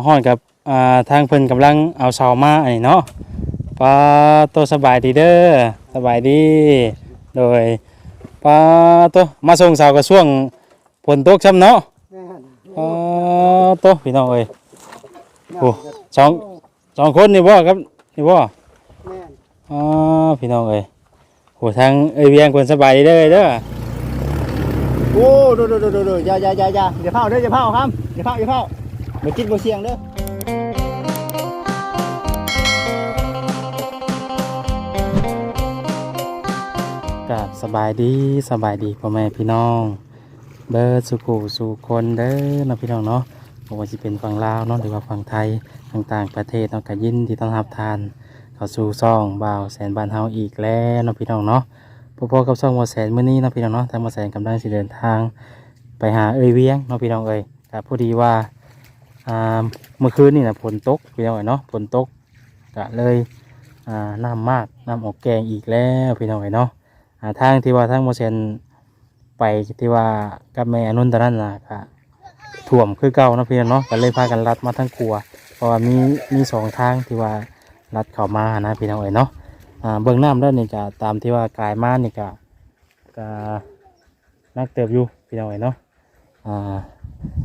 มาฮอดกับอ่าทางเพิ่นกำลังเอาเสามาอันนี้เนาะปลาตัวสบายดีเด้อสบายดีโดยปลาตัวมาส่งเสาก็ช่วงฝนตกช่ำเนาะแม่นปลาตัวพี่น้องเอ้ย โอ้ สองสองคนนี่บ่ครับนี่บ่ แม่นอ๋อพี่น้องเอ้ยโหทางเอ้ยเวียงเพิ่นสบายดีเด้อเด้อโอ้ดูดูดูดูดูอย่าอย่าอย่าอย่าอย่าเผาเด้ออย่าเผาครับอย่าเผาอย่าเผา บ่คิดบ่เสี่ยงเด้อกับสบายดีสบายดีพ่อแม่พี่น้อง เบิร์ดสุขูสู่คนเด้อนะพี่น้องเนาะบ่ว่าสิเป็นฝั่งลาวเนาะหรือว่าฝั่งไทยต่างๆประเทศเนาะก็ยินดีต้อนรับทานเข้าสู่ซ่องบ่าวแสนบ้านเฮาอีกแล้วนะพี่น้องเนาะพ่อๆกับซ่องบ่าวแสนมื้อนี้นะพี่น้องเนาะทางบ่าวแสนกำลังสิเดินทาง ไปหาเอ้ยเวียงเนาะพี่น้องเอ้ยก็พอดีว่า เมื่อคืนนี่นะฝนตกพี่น้องเอ้ยเนาะฝนตกก็เลยน้ำมากน้ำออกแกงอีกแล้วพี่น้องเอ้ยเนาะอ่าทางที่ว่าทางบ่าวแสนไปที่ว่ากับแม่อนุนตอนนั้นนะก็ท่วมคือเก่านะพี่น้องเนาะก็เลยพากันลัดมาทั้งครัว เพราะว่ามีมีสองทางที่ว่าลัดเข้ามานะพี่น้องเอ๋ยเนาะเบื้องน้ำด้านนี่ก็ตามที่ว่ากายมานี่ก็ก็นักเติบอยู่พี่น้องเอ๋ยเนาะ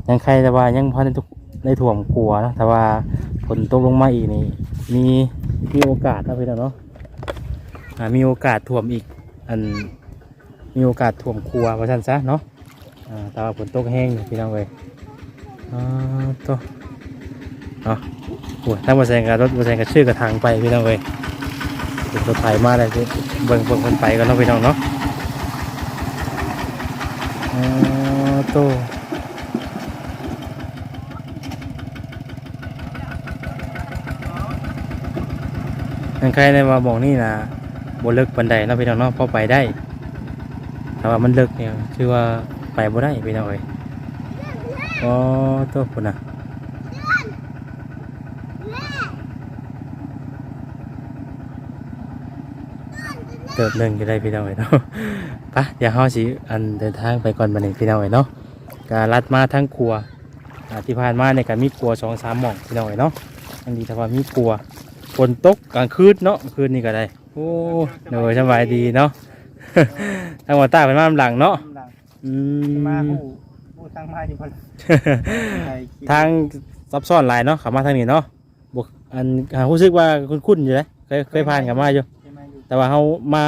ยังใครแต่ว่ายังพอในทุก ในถ่วมกลัวนะแต่ว่าฝนตกลงมาอีกนี่มีมีโอกาสนะพี่น้องเนาะอ่ามีโอกาสถ่วมอีกอันมีโอกาสถ่วมครัวว่าซั่นซะเนาะอ่าแต่ว่าฝนตกแห้งพี่น้องเอ๋ยอ่าตัวเนาะโอ้ยถ้ามาแซงกับรถมาแซงกับชื่อกระทางไปพี่น้องเว้ยเป็นรถไถมาเลยพี่เบิ่งเบิ่งคนไปกันเนาะพี่น้องเนาะอ๋อโต ยังใครในว่าบอกนี่นะบนเลิกบันไดเนาะพี่น้องเนาะพอไปได้ แต่ว่ามันเลิกเนี่ยคือว่าไปบ่ได้พี่น้องเอ้ยอ๋อโตคนน่ะเติบหนึ่งก็ได้พี่น้องเอ๋ยเนาะปะเดี๋ยวเฮาสิอันเดินทางไปก่อนบัดนี้พี่น้องเอ๋ยเนาะการลัดมาทั้งครัวอ่าที่ผ่านมาเนี่ยก็มีครัวสองสามหม่องพี่น้องเอ๋ยเนาะอันนี้ถ้าว่ามีครัว ฝนตกกลางคืนเนาะคืนนี้ก็ได้โอ้โดยสบายดีเนาะทางวัดตาเป็นมาลำหลังเนาะกำลังอืมามผู้ผู้ทางมาอยู่พุ่นใครคิดทางซับซ้อนหลายเนาะเขามาทางนี้เนาะบวกอันหารู้สึกว่าคุ้นๆอยู่เลยเคยเคยผ่านกันมาอยู่ใช่ไหมอยู่ แต่ว่าเขามา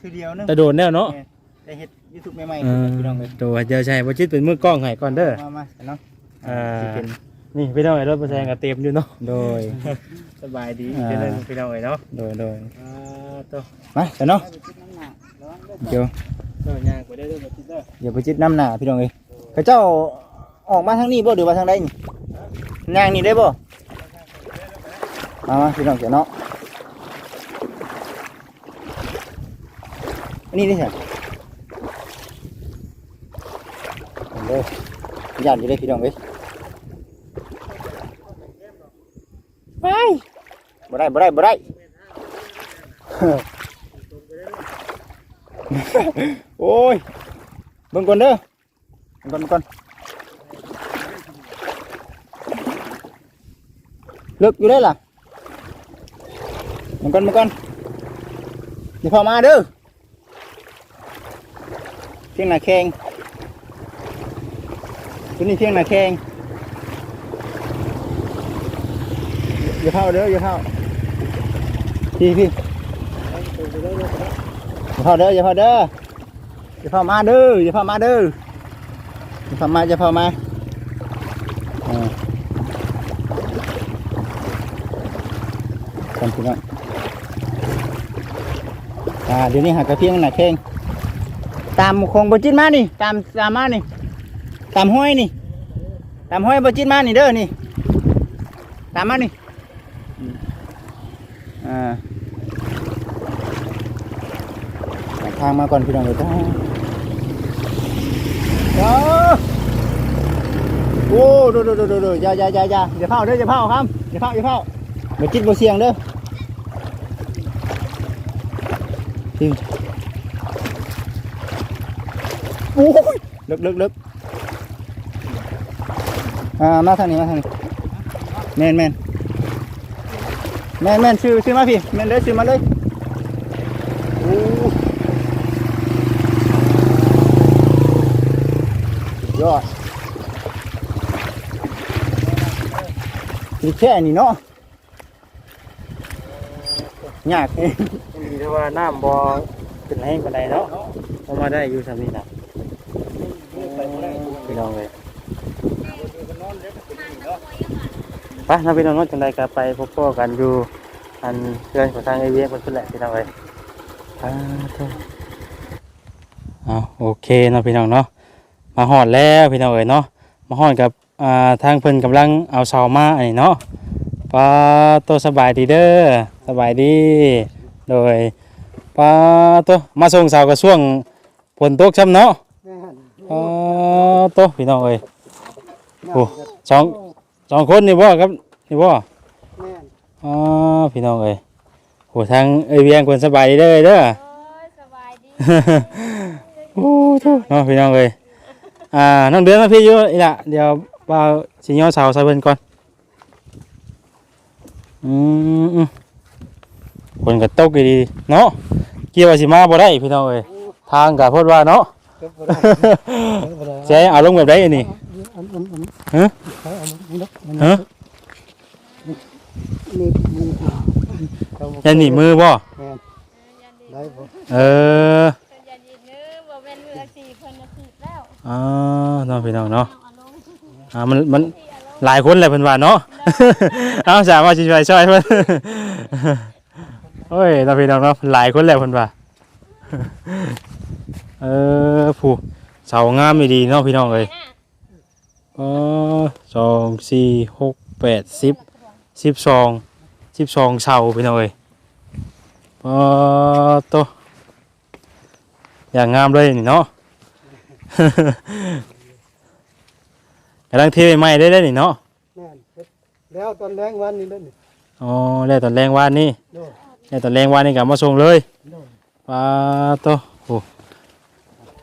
คือเดียวนึงแตะโดนแน่เนาะแม่ได้เฮ็ด YouTube ใหม่เออๆพี่น้องเลยตัวเจอใช่พอชิดเป็นมือกล้องให้ก่อนเด้อมามาเนาะอ่าสิเป็น นี่พี่น้องไอ้รถประแซงกับเต็มอยู่เนาะโดย สบายดีอ่า เจริญพี่น้องไอ้เนาะโดยโดยอ่าตัวมาเดี๋ยวเนาะเดี๋ยวตัวย่างไปได้ด้วยมาชิดเด้ออย่าไปจิตน้ำหนาพี่น้องเอ้ยพระเจ้าออกมาทางนี้บ่หรือว่าทางใดนี่นางนี่ได้บ่มามาพี่น้องเดี๋ยวเนาะอันนี้ได้ใช่เด้อญาติอยู่ได้พี่น้องเอ้ย ไปบ่ได้บ่ได้บ่ได้ โอ้ยเบิ่งก่อนเด้อเบิ่งก่อนเบิ่งก่อนเลิกอยู่ได้ล่ะเบิ่งก่อนเบิ่งก่อนเดี๋ยวพอมาเด้อเที่ยงหน้าแข้งตัวนี้เที่ยงหน้าแข้งอย่าเข้าเด้ออย่าเข้าพี่พี่อย่าพาเด้ออย่าพาเด้ออย่าพามาเด้ออย่าพามาเด้ออย่าพามาอย่าพามาอ่ากันพี่น้องอ่าเดี๋ยวนี้หากระเพียงหนักแข้งตามคงบจิตมานี่ตามตามมานี่ตามห้อยนี่ตามห้อยบจิตมานี่เด้อนี่ตามมานี่อืมอ่า ทางมาก่อนพี่น้องเลยจ้าเดี๋ยวโอ้ดูดูดูดูดูอย่าอย่าอย่าอย่าอย่าเผาเด้ออย่าเผาครับอย่าเผาอย่าเผามาจิตบ่เสียงเด้อจริงโอ้ยลึกลึกลึกอ่ามาทางนี้มาทางนี้แม่นแม่นแม่นแม่นซื้อซื้อมาพี่แม่นเลยซื้อมาเลยโอ้สุด ยอดนี่แค่นี้เนาะยากเองดีแต่ว่าน้ำบ่อขึ้นแห้งปานใดเนาะเอามาได้อยู่ซำนี้น่ะพี่น้องเอ้ยไปน้องพี่น้องเนาะจังไดก็ไปพบพ่อกันอยู่อันเพื่อนของทางไอเวียเพิ่นพุ่นแหละพี่น้องเอ้ยอ่าโธ่เอาโอเคนาะพี่น้องเนาะ มาฮอดแล้วพี่น้องเอ้ยเนาะมาฮอดกับอ่าทางเพิ่นกำลังเอาเสามาอันนี้เนาะปาโตสบายดีเด้อสบายดีโดยปลาตัวมาส่งสาวกระช่วงฝนตกช้ำเนาะปลาตัวพี่น้องเอ้ยโอ้สองสองคนนี่บ่ครับนี่บ่อ๋อพี่น้องเอ้ยโหทางเอ้ยเวียงคนสบายดีเด้อเด้อโอ้ยสบายดีโอ้ทุเนาะพี่น้องเอ้ย อ่าน้องเดือนมาพี่อยู่อีละเดี๋ยวว่าสิย่อเสาใส่เพิ่นก่อนอืมอืมคนก็ตกดีๆเนาะเกี่ยวว่าสิมาบ่ได้พี่น้องเอ้ยทางก็โพดว่าเนาะใช้เอาลงแบบได้อันนี้ฮะฮะยันหนีมือบ่ยันดีเออ อ๋อเนาะพี่น้องเนาะเอาลงอ่ามันมันที่เอาลงหลายคนเลยเพิ่นว่าเนาะ เอาสามารถช่วยช่วยเพิ่นโอ้ยเราพี่น้องเนาะหลายคนแล้วเพิ่นว่าเออผู้เสางามดีๆเนาะพี่น้องเอ้ยน่ะอ๋อสองสี่หกแปดสิบสิบสองสิบสองเสาพี่น้องเอ้ยอ๋อโตะอย่างงามเลยนี่เนาะ กำลังเทใหม่ได้ได้นี่เนาะแม่นเฮ็ดแล้วตอนแรงวันนี้เล่นนี่อ๋อแล้วตอนแรงวานนี่โดดแล้วตอนแรงวานนี่กลับมาส่งเลยโดดปลาโตะโอ้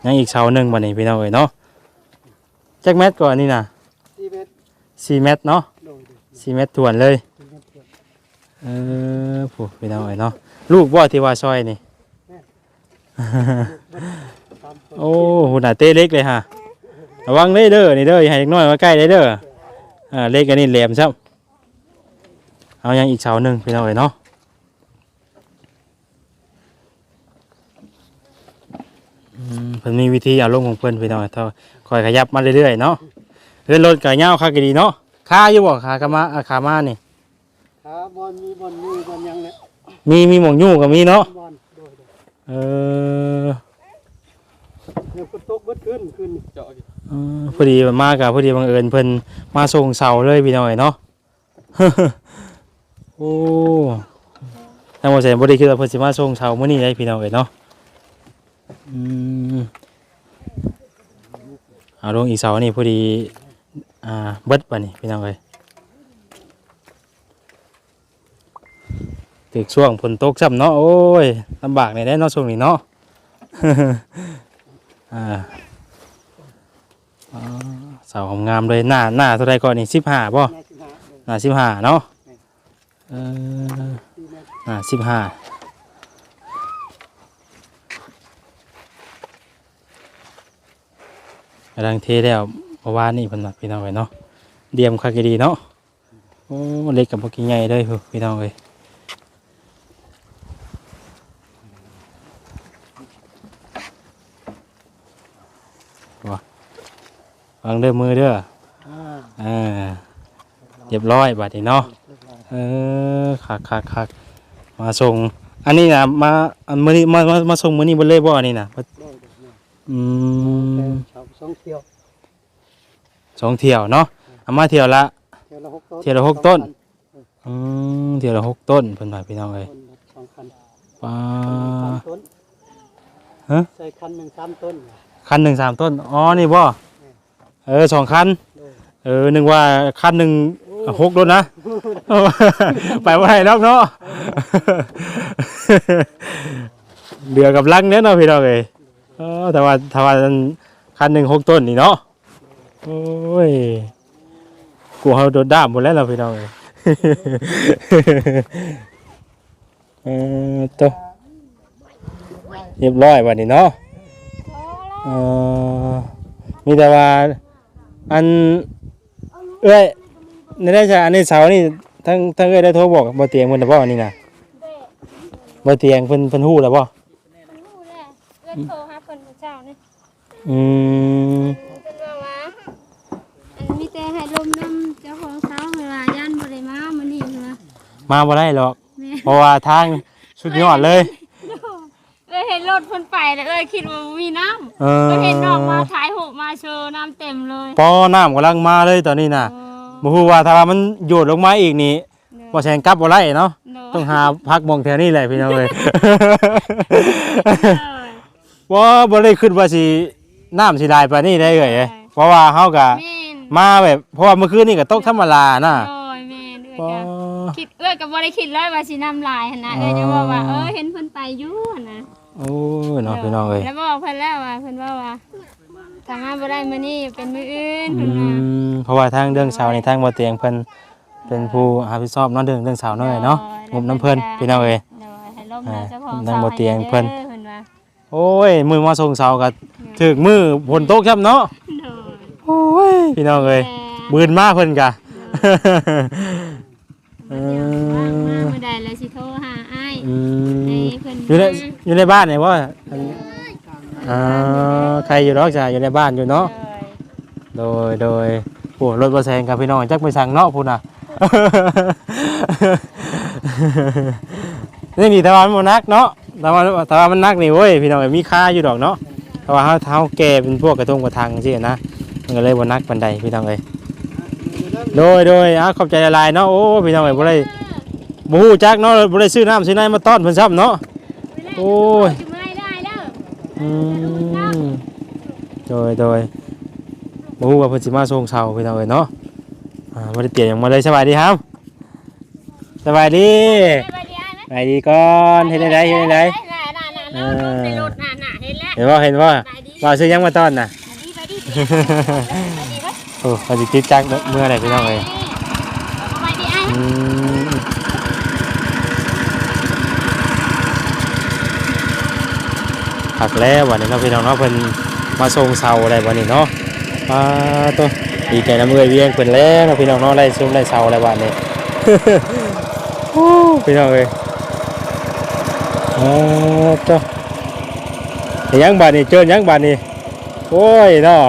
ยังอีกเสาหนึ่งบัดนี้พี่น้องเอ้ยเนาะแจ็คแมทก่อนนี่นะสี่เมตรสี่เมตรเนาะโดดสี่เมตรถ่วนเลยสี่เมตรเกือบเออผู้พี่น้องเอ้ยเนาะลูกบ่ที่ว่าซอยนี่ตามคน โอ้หุ่นหน้าเต้เล็กเลยฮะระวังเลยเด้อนี่เด้ออย่าให้เด็กน้อยมาใกล้เลยเด้ออ่าเล็กอันนี้แหลมซ้ำเอายังอีกเสาหนึ่งพี่น้องเอ้ยเนาะอืมเพิ่นมีวิธีเอาลงของเพิ่นพี่น้องเอ้ยเท่าคอยขยับมาเรื่อยๆเนาะเฮือนรถก็ยาวคักก็ดีเนาะค่าอยู่บ่ขากะมาอ่าขามานี่ขาบอลมีบอลมีบอลยังเนี่ยมีมีหมองยู่ก็มีเนาะบอลโดดเออ เนี่ยฝนตกเบิดขึ้นขึ้นเจาะอยู่เออพอดีมากับพอดีบังเอิญเพิ่นมาส่งเสาเลยพี่น้อยเนาะ โอ้ทางบ่แสนบ่ได้คิดว่าเพิ่นสิมาส่งเสามื้อนี้ได้พี่น้องเอ้ยเนาะอืมเอาลงอีกเสานี่พอดี อ่าเบิดบัดนี้พี่น้องเอ้ยถึกช่วงฝนตกซ้ำเนาะโอ้ยลำบากในได้เนาะช่วงนี้เนาะ อ่าเสาของงามเลยหน้าหน้าเท่าไรก่อนนี่สิบห้าป่ะหน้าสิบห้าน้าสิบห้าเนาะเออหน้าสิบห้าำลังเทแล้วเพราะว่านี่เพิ่นว่าพี่น้องเอ้ยเนาะเดียมคักอีดีเนาะโอ้เล็กกับพวกกินใหญ่เลยพี่น้องเอ้ย วางเด้อมือเด้ออ่าอ่าเรียบร้อยบัดนี้เนาะเรียบร้อยเออคักคักคักมาส่ง อันนี้นะมาอันมื้อนี้มามามาส่งมื้อนี้บ่เลยบ่อันนี้นะโดดโดดเนี่ยอืมแต่ชาวสองเที่ยวสองเที่ยวเนาะเอามาเที่ยวละเที่ยวละหกต้นเที่ยวละหกต้นอืมเที่ยวละหกต้นเพิ่นว่าพี่น้องเอ้ยต้นละสองคันป้าสามต้นฮะใส่คันหนึ่งสามต้น คันหนึ่งสามต้น อ๋อ นี่บ่เออสองคันโดดเออนึกว่าคันหนึ่งหกรถนะ ไปว่าไหนนอกเนาะเดือกับลังเนี่ยเนาะพี่น้องเอ้ยเออแต่ว่าถ้าว่าคันหนึ่งหกต้นนี่เนาะ โอ้ย กูเขาโดนด้ามหมดแล้วเราะพี่น้องเอ้ยเออตัวเรียบร้อยบัดนี้เนาะพอแล้ว เออมีแต่ว่าอันเอ้ยนี่ได้จ้ะอันนี้เสานี่ทั้งทั้งเอ้ยได้โทรบอกบ่เตียงเพิ่นน่ะบ่อันนี้น่ะเด็กบ่เตียงเพิ่นเพิ่นฮู้แล้วบ่มันรู้แหละเอื้อนโทรหาเพิ่นผู้เจ้านี่อืมเพิ่นว่าว่าอันมีแต่ให้ลมน้ำเจ้าของเสาเวลาย่านบ่ได้มามื้อนี้เพิ่นว่ามาบ่ได้หรอกแม่เพราะว่าทางสุดยอดเลยเอ้ยเห็น รถเพิ่นไปแล้วเอ้ยคิดว่าบ่มีน้ำเออเอ้ยเห็นน้องมาถ่ายรูปมาโชว์น้ำเต็มเลยปอน้ำกำลังมาเลยตอนนี้น่ะเออบ่ฮู้ว่าถ้าว่ามันโยดลงมาอีกนี่เนอะบ่แซงกลับบ่ไล่เนาะ เนอะต้องหาพักหมองแถวนี้แหละพี่น้องเอ้ยเออว่าบ่ได้คิดว่าสิน้ำสิได้ปานนี้ได้เอ้ยใช่เพราะว่าเฮาก็แม่นมาแบบเพราะว่าเมื่อคืนนี่ก็ตกธรรมดาน่ะโอ้ยแม่นเอ้ยปอก็คิดเอ้ยก็บ่ได้คิดเลยว่าสิน้ำลายหั่นนะเอ้ยจะว่าว่าเออเห็นเพิ่นไปอยู่หั่นนะ โอ้ยเนาะพี่น้องเอ้ยแล้วบอกเพิ่นแล้วว่าเพิ่นว่าว่าถ้ามาบ่ได้มื้อนี้เป็นมื้ออื่นอืเพิ่นว่ามเพราะว่าทางเรื่องเสานี่ทางบ่เตียงเพิ่นเป็นผู้รับผิดชอบเนาะเรื่องเรื่องเสาน้อยเนาะงบน้ำเพิ่นพี่น้องเอ้ย เดี๋ยวให้ลมแล้วเจ้าของนั่งบ่เตียงเพิ่น เพิ่นว่าโอ้ยมือมาส่งเสาก็ถึกมือฝนตกครับเนาะโดยโอ้ยพี่น้องเอ้ยแต่บืนมาเพิ่นกะเอว่างมาอเมื่อใดแล้วสิโทรหา อ้ายอืมให้เพิ่นอยู่ในอยู่ในบ้านเนี่ยว่าอันอ่าใครอยู่รอกจ้ะอยู่ในบ้านอยู่เนาะโดยโดยโอ้รถบะแซงกับพี่น้องจักไปสั่งเนาะพูดน่ะนี่นี่แต่ว่ามันบ่นักเนาะแต่ว่าแต่ว่ามันนักนี่เว้ยพี่น้องเอ้ยมีค่าอยู่ดอกเนาะแต่ว่าเฮาเท้าแก่เป็นพวกกระทงกระทังสินะมันก็เลยบ่นักปานใดพี่น้องเอ้ยโดยโดยอะขอบใจหลายๆเนาะโอ้พี่น้องเอ้ยบ่ได้ บ่ฮู้จักเนาะบ่ได้ซื้อน้ำซื้อในมาต้อนเพิ่นซ้ำเนาะ โอ้ยสิไม่ได้เด้ออืมโดยโดยบ่ฮู้ว่าเพิ่นสิมาส่งเช้าพี่น้องเอ้ยเนาะอ่าบ่ได้เตรียมหยังมาเลยสบายดีครับสบายดีไปดีอ้ายนะสบายดีก่อนเฮ็ดได้เฮ็ดได้น่ะน่ะน่ะน่ะในรถน่ะน่ะเห็นแล้วเห็นบ่เห็นบ่ว่าซื้อหยังมาต้อนน่ะ ไปดีไปดีไปดีไปโอ้เขาสิติดจักเมื่อไหร่พี่น้องเอ้ย ไปดีอ้ายอืม ผักแล้ววันนี้เนาะพี่น้องเนาะเพิ่นมาส่งเสาอะไรวันนี้เนาะอ่าตัวดีใจน้ำเอ้ยเวียงเพิ่นแล้วเนาะพี่น้องเนาะได้ซุ่มได้เสาอะไรวันนี้โอ้พี่น้องเอ้ยอ่าตัวเฮ็ดหยังบาดนี้เจอหยังบาดนี้โอ้ยเนาะ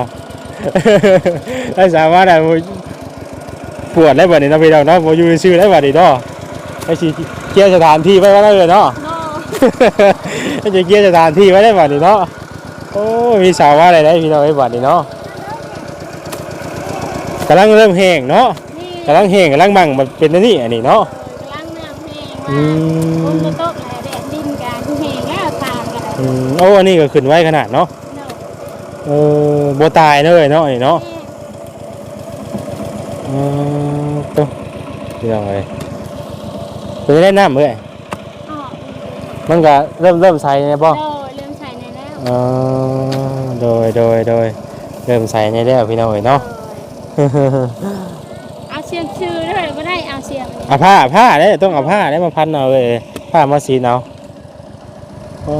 ได้สามารถได้บ่ปวดได้บาดนี้เนาะพี่น้องเนาะบ่อยู่ซื่อได้บาดนี้เนาะไปสิเคลียร์สถานที่ไว้ว่าได้เลยเนาะโนให้ จะเกียร์สถานที่ไว้ได้บัดนี้เนาะโอ้ยมีสาวว่าอะไรได้พี่น้องไอ้บัดนี้เนาะกำลังเริ่มแห้งเนาะนี่กำลังแห้งกำลังบังมันเป็นอันนี่อันนี้เนาะกำลังน้ำแห้งอืว่าฝนมจะตกแล้วแดดดินกันแห้งแล้วทางกันอืมโอ้อันนี้ก็ขึ้นไว้ขนาดเนาะโนเออบัตายเลยเนาะอันนี้เนาะเออตัวพี่น้องเลยเป็นได้น้ำเลยอ๋อ มันก็เริ่มเริ่มใส่ไงป่ะโดยเริ่มใส่ในแล้วเออโดยโดยโดยเริ่มใส่ในแล้วพี่น้องเลยเนาะ เอาเสียงชื่อด้วยก็ได้เอาเสียงเอาผ้าผ้าได้ต้องเอาผ้าได้มาพันเอาเลยผ้ามาสีเอาโอ้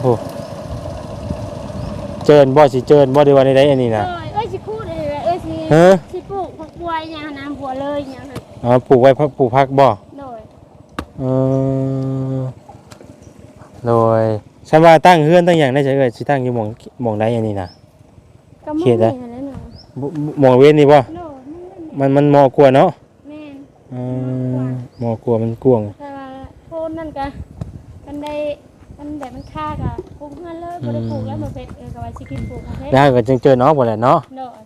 โหเจินบ่สิเจินบ่ดีวันใดอันนี้เอ้นะยเอ้ยสิพูดเลยเอ้ยสิฮะ สิปลูกผักบัวอย่างน้ำบัวเลยอย่างนั้นอ๋อปลูกไว้พักปลูกพักบ่โดยเออ โดยฉันว่าตั้งเฮือนตั้งอย่างได้ใช่เอ่ยสิตั้งอยู่หม่องหม่องใดอันนี้นะ ก็ไม่เขียนได้มีอะไรเนาะบ่หม่องเว้นนี่บ่โดยมันเล่นมันมันเหมอกลัวเนาะแม่นเออเหมอกลัวมันกวางแต่ว่าโคนนั่นก็มันได้มันแบบมันค่ากะปลูกเงินเลยบ่ได้ปลูกแล้วบ่เป็นเออก็ว่าสิกินปลูกประเภทแล้วก็จึงเจอน้องบ่แหละเนาะโดย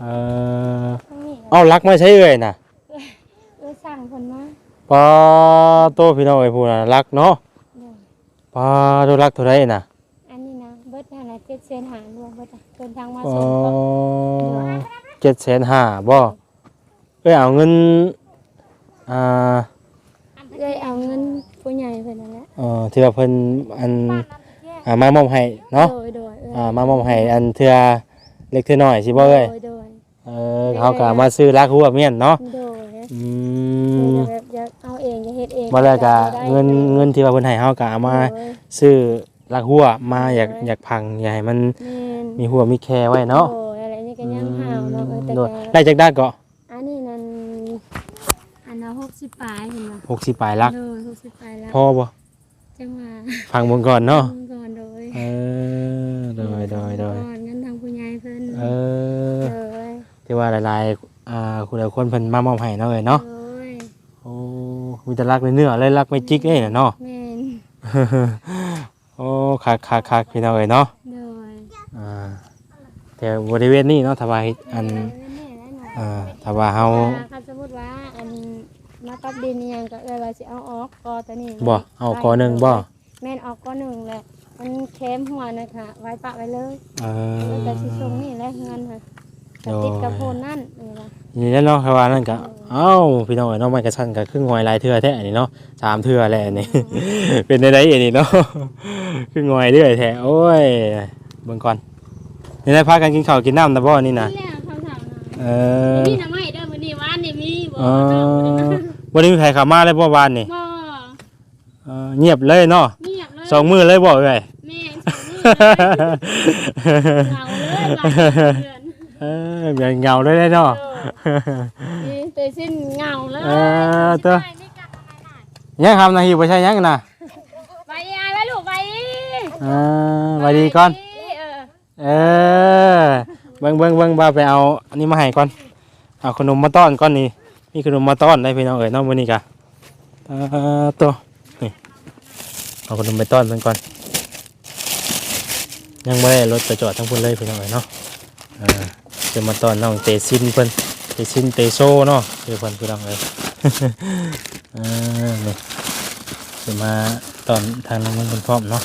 เออทั้งนี้เอาลักมาใช้เอ่ยน่ะเออสั่งเพิ่นมาปลาโตพี่น้องไอ้พูดน่ะรักเนาะโดย ปลาโตรักเท่าไรน่ะอันนี้นะเบิดนั่นน่ะ7เซนหารวมเบิดอะเดินทางมาอ๋อส่งก็เจ็ดแสนห้าบ่เอ้ยเอาเงินอ่าเอ้ยเอาเงินผู้ใหญ่เพิ่นนั่นแหละเอ่อเทื่อเพิ่นอันอ่ามามอบให้เนาะโดยโดยเอออ่ามามอบให้อันเทื่อเล็กเทื่อน้อยสิบ่เอ้ยโดยโดยเออเขาก็มาซื้อรักหัวเมียนเนาะโดยอืม บ่แล้วก็เงินเงินที่ว่าเพิ่นให้เฮาก็เอามาซื้อลักหัวมาอยากอยากพังอยากให้มันแม่นมีหัวมีแคไว้เนาะโอ้ยอะไรนี่ก็ยังห่าวเนาะเออแต่โดก็ยได้จักได้ก็อันนี้นั่นอันละ60ปลายเห็นบ่60ปลายลักโดย60ปลายแล้วพอบ่จังหวะฟังเบิ่งก่อนเนาะก่อนโดยเออโดยโดยโดยก่อนงั้นทางผู้ใหญ่เพิ่นเออโดยที่ว่าหลายๆอ่าคุณหลายคนเพิ่นมามอบให้เนาะเอ้ยเนาะโดยโอ้ มีแต่รักในเนื้อเลยรักไม่จิกเอ้ยน่ะเนาะ แม่นโอ้คักคักคักพี่น้องเอ้ยเนาะโดยอ่าแต่บริเวณนี้เนาะถ้าว่าเฮ็ดอันแม่ได้หน่อยอ่าถ้าว่าเฮาถ้าสมมุติว่าอันมาตับดินนี่ยังก็เอ้ยว่าสิเอาออกกอตัวนี้บ่เอากอหนึ่งบ่ แม่นออกกอหนึ่งแหละมันเค็มหัวนะคะไว้ปะไว้เลยเอแล้วอแต่สิส่งนี่แหละเงินค่ะ ก็ติดกับโพนนั่นนี่ล่ะนี่แหล้วเนาะถ้าว่านั่นก็เอ้าพี่น้องเอ้ยเนาะไม้กระชั้นก็ครึ่งหอยหลายเทื่อแท้อันนี้เนาะสามเทื่อแล้วอันนี้ เป็นได้ไดอันนี้เนาะครึ่งหอยเรื่อยแท้โอ้ยเบิ่งก่อนนี่ได้พากันกินข้าวกินน้ำนะบ่นี่นะนี่แหละคำถามนะเออมีน้ำไม้เด้อมื้อนี้วานนี่มีบ่อ๋อเด้อมื้อนี้นะวันนี้มีใครเข้ามาเลยบ่วานนี่บ่เออเงียบเลยเนาะเงียบเลยสองมือเลยบ่เอ้ย แม่งสองมือเลยเหงาเลยหลาย เดือนเออเงาเลยได้เนาะ นี่เตยสิ้นเหงาเลยเออตัว ยังทำนาทีบ่ใช่ยังนะไปยายไปลูกไปเออไว้ดีก่อน เออเออเบิ่งเบิ่งเบิ่งบ่าไปเอาอันนี้มาให้ก่อนเอาขนมมาต้อนก่อนนี่มีขนมมาต้อนได้พี่น้องเอ้ยเน้องมื้อนี้กะเออตัวนี่เอาขนมไปต้อนเพิ่นก่อน ยังบ่ได้รถไปจอดทั้งพุ่นเลยพี่น้องเอ้ยเนาะเออ จะมาต้อนน้องเตซินเพิ่นเตซินเตโซเนาะคือเพิ่นพี่น้องเอ้ยเออนี่จะมาตอนทางน้องมันเป็นพร้อมเนาะ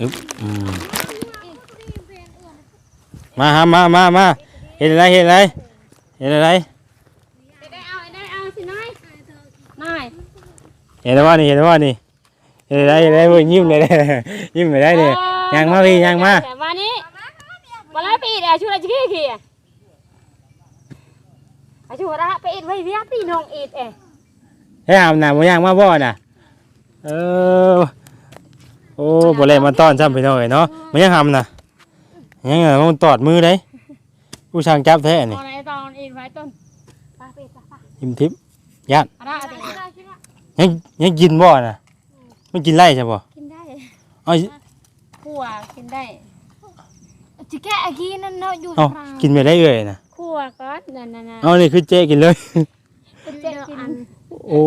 อึ๊บอืมมาฮะมามามาเห็นอะไรเห็นอะไรเห็นอะไรได้เอาได้เอาสิน้อยไม่เห็นแล้วว่านี่เห็นแล้วว่านี่เห็นอะไรเห็นอะไรเว้ยยิ้มเลยเด้ยิ้มเลยได้เนี่ยยังมาพี่ยังมาวันนี้มาแล้วปีเดี๋ยวช่วยจะขี้ขี้อาช่ วยละไปอีดไว้เวียปีน้องอีดเอ๋ให้อาบน้ำมายังมาบ่น่ะเออ โอ้บ่เลยมาต้อนซ้ำพี่น้องเอ้ยเนาะมันยังทำน่ะยังไงมันตอดมือได้ผู้ช่างจับแท้ตนี่อนไหนตอนอีดไว้ต้นปาไปปาปายิ้มทิพย์ยัดอะไรอะไรยังยังกินบ่น่ะมันกินไล่ใช่บ่กินได้เอาขั่วกินได้ จิแกะอากีนั่นเนาะอยู่เอาทางกินไปได้เอ่ยน่ะขั่วก่อนนั่นน่ะนะเอานี่คือเจ๊กินเลย เป็นเจ๊กินโอ้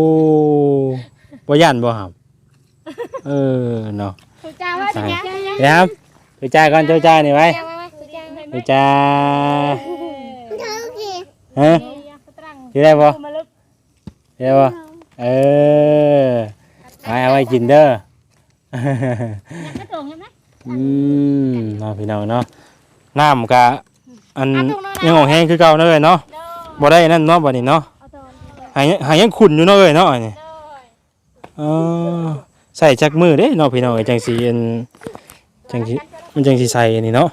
บ่ย่านบ่ครับเออเนาะถูกจ้าว่าจะแกะเดี๋ยวครับดูจ้าก่อนดูจ้านี่ไว้แกะไว้ถูกจ้าดูจ้าเธอกี่ฮะอยู่ได้บ่มาลึกได้บ่เออไว้เอาไว้กินเด้อกระโดดใช่ไหมอืมเนาะพี่น้องเนาะ น้ำกะอันยังของแห้งคือเก่าเนาะเอ้ยเนาะเด้อบ่ได้นั่นเนาะบัดนี้เนาะเอาตัวหายหายยังขุ่นอยู่เนาะเอ้ยเนาะอันนี้เด้อเออใส่จักมือเด้เนาะพี่น้องเอ้ยจังสิอันจังสิมันจังสิใส่อันนี้เนาะ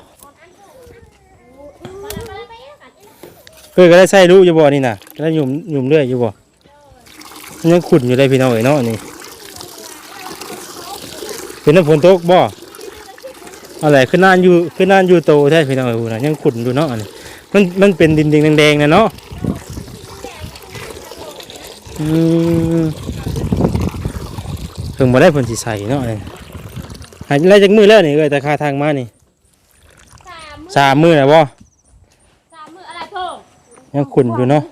เพิ่นก็ได้ใส่รู้อยู่บ่นี่น่ะก็ได้หยุ่มหยุ่มเรื่อยอยู่บ่มันยังขุ่นอยู่เลยพี่น้องเอ้ยเนาะอันนี้เป็นน้ำฝนตกบ่ อะไรขึ้นนานอยู่ขึ้นนานอยู่โตแท้พี่น้องเอ้ยพูดน่ะยังขุ่นอยู่เนาะอันนี้มันมันเป็นดินดินแดงๆนะเนาะอืมเพิ่งมาได้ผลสีใสเนาะนี่หายไล่จากมือแล้วนี่เอ้ยแต่ค่าทางมานี่สามมือสามมือนะบ่สามมืออะไรโพ่อยังขุ่นอยู่เนาะ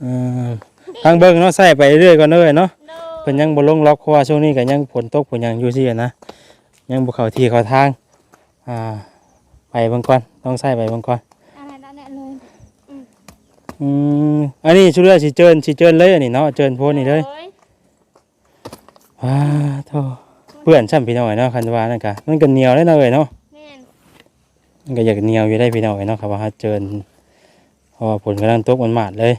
เออทางเบิ่งเนาะใส่ไปเรื่อยๆก่อนเด้อเนาะเด้อเพิ่นยังบ่ลงล็อกเพราะว่าช่วงนี้ก็ยังฝนตกฝนหยังอยู่ซี่อะนะ ยังบ่เข้าที่เข้าทาง อ่า ไปเบิ่งก่อนต้องใส่ไปเบิ่งก่อนอะไรนั่นแหละเลยอืมอันนี้ชุดเรือสิเจิญสิเจิญเลยอันนี้เนาะเจิญโพนนี่เลยโอ้ยว้าโธ่เปื้อนซ้ำพี่น้อยเนาะคันว่านั่นก็มันก็เหนียวเลยเนาะเอ้ยเนาะแม่นมันก็อยากเหนียวอยู่ได้พี่น้องเนาะครับว่าหาเจินเพราะว่าผลกำลังตกมันมาดเลย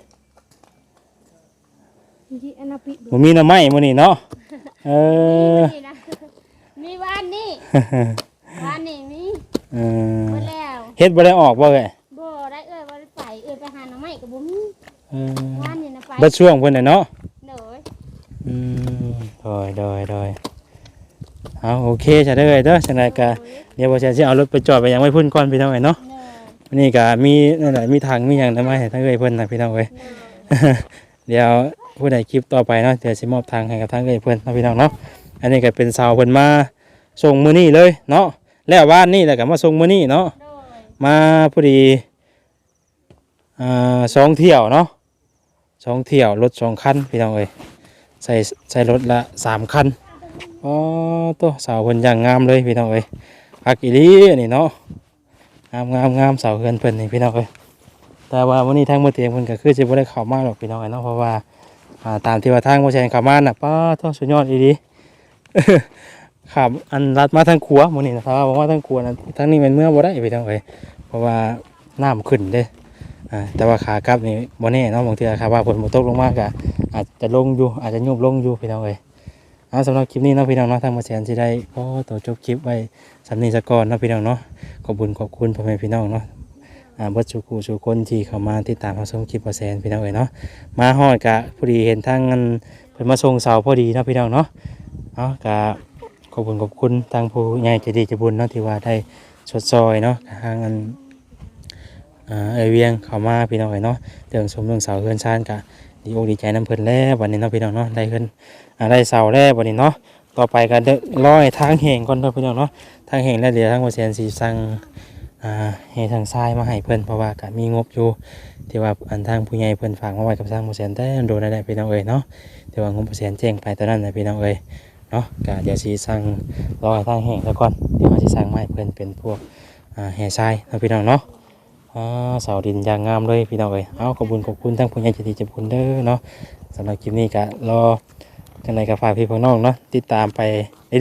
ที่อันนาปิมันมีหน้ำไม้มื้อนี้เนาะเออนี่นะ มีวานนี่วานนี่มีเออหมดแล้วเฮ็ดบ่ได้ออกบ่เอ้ยบ่ได้เอ้ยบ่ได้ไปเอ้ยไปหาหน่อไม้กับบ่มีเออวานนี่นะไปเบิดช่วงเพิ่นน่ะเนาะโดยอืมโดยโดยโดยเอาโอเคจะได้เลยเด้อจังไดก็เดี๋ยวบ่แซ่สิเอารถไปจอดไปยังไว้พุ่นก่อนพี่น้องเอ้ยเนาะโดยวันนี้ก็มีนั่นแหละมีถังมีหยังทำไมาให้ทั้งเอ้ยเพิ่นน่ะพี่น้องเอ้ยโดยเดี๋ยวผู้ใดคลิปต่อไปเนาะเดี๋ยวสิมอบทางให้กับทางเอ้ยเพิ่นเนาะพี่น้องเนาะ อันนี้ก็เป็นสาวเพิ่นมาส่งมื้อนี้เลยเนาะแล้วบ้านนี่แล้วก็มาส่งมื้อนี้เนาะโดยมาพอดีอ่าสองเที่ยวเนาะสองเที่ยวรถสองคันพี่น้องเอ้ยใส่ใส่รถละสามคันอ๋อตัวสาวเพิ่นอย่างงามเลยพี่น้องเอ้ยอักอีหลีอันนี่เนาะงามงามงามสาวเพิ่นเพิ่นนี่พี่น้องเอ้ยแต่ว่าวันนี้ทางมือเตียงเพิ่นก็คือสิบ่ได้เข้ามาหรอกพี่น้องเอ้ยเนาะเพราะว่าอ่าตามที่ว่าทางบ่แซนเข้ามาน่ะป้าตัวสุดยอดอีห ลีขับอันรัดมาทางขัวมื้อนี้นะถ้าว่าบ่าทางขัวนะทางนี้มันเมื่อบ่ได้พี่น้องเอ้ยเพราะว่าน้ำขึ้นเด้อ่าแต่ว่าขากลับนี่บ่แน่เนาะบางทีครับว่าฝนบ่ตกลงมากะอาจจะลงอยู่อาจจะยุบลงอยู่พี่น้องเอ้ยเอาสำหรับคลิปนี้เนาะพี่น้องเนาะทางมาแสนสิได้ก็ตัวจบคลิปไว้สำนี้ซะก่อนเนาะพี่น้องเนาะขอบคุญขอบคุณพ่อแม่พี่น้องเนาะอ่าเบิดสู่กูสู่คนที่เข้ามาติดตามรับชมคลิปมาแสนพี่น้องเอ้ยเนาะมาฮอดกะพอดีเห็นทางอันเพิ่นมาส่งเสาพอดีเนาะพี่น้องเนาะ เอากะขอบคุณขอบคุณทางผู้ใหญ่ใจดีใจบุญเนาะที่ว่าได้ชดซอยเนาะทางอันเอเวียงเข้ามาพี่น้องเอ้ยเนาะเรื่องสมเรื่องเสาเฮือนชานกะดีอกดีใจน้ำเพิ่นแล้ววันนี้เนาะพี่น้องเนาะได้เฮือนได้เสาแล้ววันนี้เนาะต่อไปก็เด้อร้อยทางแห่งก่อนเนาะพี่น้องเนาะทางแห่งแล้วเดี๋ยวทางบ่แซนสิสั่งให้ทางทรายมาให้เพิ่นเพราะว่าก็มีงบอยู่ที่ว่าอันทางผู้ใหญ่เพิ่นฝากมาไว้กับทางบ่แซนแต่โดนได้พี่น้องเอ้ยเนาะแต่ว่างบบ่แซนแจ้งไปตอนนั้นนะพี่น้องเอ้ย เนาะก็เดี๋ยวสิสั่งรอให้ทางแห่งแล้วก่อนเดี๋ยวเราสิสั่งมาให้เพิ่อนเป็นพวกแห่ทรายนะพี่น้องเนาะอ่าเสาดินยางงามเลยพี่น้องเอ้ยเอาขอบคุณขอบคุณทั้งผู้ใหญ่ใจดีใจบุญเด้อเนาะสำหรับคลิปนี้ก็รอจังไรกับฝากพี่พี่น้องเนาะติดตามไป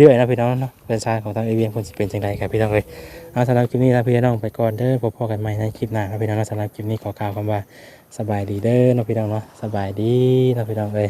เรื่อยๆนะพี่น้องเนาะเพื่อนชาติของทางเอเวียนคนสิเป็นจังไรครับพี่น้องเอ้ยเอาสำหรับคลิปนี้นะพี่น้องไปก่อนเด้อพบกันใหม่ในคลิปหน้าครับพี่น้องสำหรับคลิปนี้ขอกล่าวคำว่าสบายดีเด้อนะพี่น้องเนาะสบายดีนะพี่น้องเอ้ย